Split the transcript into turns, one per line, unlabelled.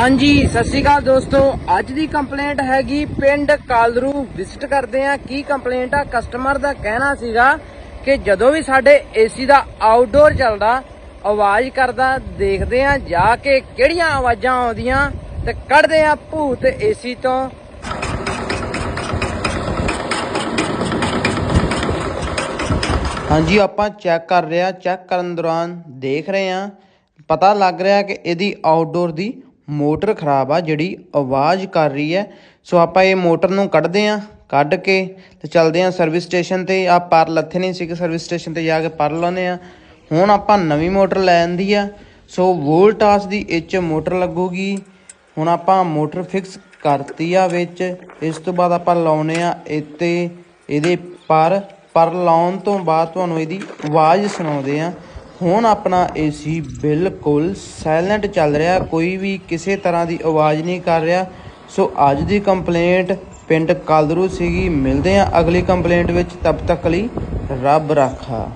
ਹਾਂਜੀ, ਸਤਿ ਸ਼੍ਰੀ ਅਕਾਲ ਦੋਸਤੋ। ਅੱਜ ਦੀ ਕੰਪਲੇਂਟ ਹੈਗੀ ਪਿੰਡ ਕਾਲਰੂ। ਵਿਜ਼ਿਟ ਕਰਦੇ ਆ ਕੀ ਕੰਪਲੇਂਟ ਆ। ਕਸਟਮਰ ਦਾ ਕਹਿਣਾ ਸੀਗਾ ਕਿ ਜਦੋਂ ਵੀ ਸਾਡੇ ਏਸੀ ਦਾ ਆਊਟਡੋਰ ਚੱਲਦਾ, ਆਵਾਜ਼ ਕਰਦਾ, ਦੇਖਦੇ ਆ ਜਾ ਕੇ ਕਿਹੜੀਆਂ ਆਵਾਜ਼ਾਂ ਆਉਂਦੀਆਂ ਤੇ ਕੱਢਦੇ ਆ ਭੂਤ ਏਸੀ ਤੋਂ। ਹਾਂਜੀ, ਆਪਾਂ ਚੈੱਕ ਕਰ ਰਹੇ ਆ ਚੈੱਕ ਕਰਨ ਦੌਰਾਨ ਦੇਖ ਰਹੇ ਆ ਪਤਾ ਲੱਗ ਰਿਹਾ ਕਿ ਇਹਦੀ ਆਊਟਡੋਰ ਦੀ ਮੋਟਰ ਖਰਾਬ ਆ, ਜਿਹੜੀ ਆਵਾਜ਼ ਕਰ ਰਹੀ ਹੈ। ਸੋ ਆਪਾਂ ਇਹ ਮੋਟਰ ਨੂੰ ਕੱਢਦੇ ਆ ਕੱਢ ਕੇ ਤੇ ਚੱਲਦੇ ਆ ਸਰਵਿਸ ਸਟੇਸ਼ਨ ਤੇ। ਆ ਪਰ ਲੱਥੇ ਨਹੀਂ ਸੀ ਕਿ ਸਰਵਿਸ ਸਟੇਸ਼ਨ ਤੇ ਜਾ ਕੇ ਪਰ ਲਾਉਨੇ ਆ ਹੁਣ ਆਪਾਂ ਨਵੀਂ ਮੋਟਰ ਲੈ ਆਂਦੀ ਆ। ਸੋ ਵੋਲਟਾਸ ਦੀ ਇੱਚ ਮੋਟਰ ਲੱਗੂਗੀ। ਹੁਣ ਆਪਾਂ ਮੋਟਰ ਫਿਕਸ ਕਰਤੀ ਆ ਵਿੱਚ। ਇਸ ਤੋਂ ਬਾਅਦ ਆਪਾਂ ਲਾਉਨੇ ਆ ਇੱਥੇ, ਇਹਦੇ ਪਰ। ਪਰ ਲਾਉਣ ਤੋਂ ਬਾਅਦ ਤੁਹਾਨੂੰ ਇਹਦੀ ਆਵਾਜ਼ ਸੁਣਾਉਂਦੇ ਆ ਹੁਣ ਆਪਣਾ ਏਸੀ ਬਿਲਕੁਲ ਸਾਇਲੈਂਟ ਚੱਲ ਰਿਹਾ, ਕੋਈ ਵੀ ਕਿਸੇ ਤਰ੍ਹਾਂ ਦੀ ਆਵਾਜ਼ ਨਹੀਂ ਕਰ ਰਿਹਾ। ਸੋ ਅੱਜ ਦੀ ਕੰਪਲੇਂਟ ਪਿੰਡ ਕਾਲਦਰੂ ਸੀਗੀ। ਮਿਲਦੇ ਆ ਅਗਲੀ ਕੰਪਲੇਂਟ ਵਿੱਚ। ਤਬ ਤੱਕ ਲਈ ਰੱਬ ਰਾਖਾ।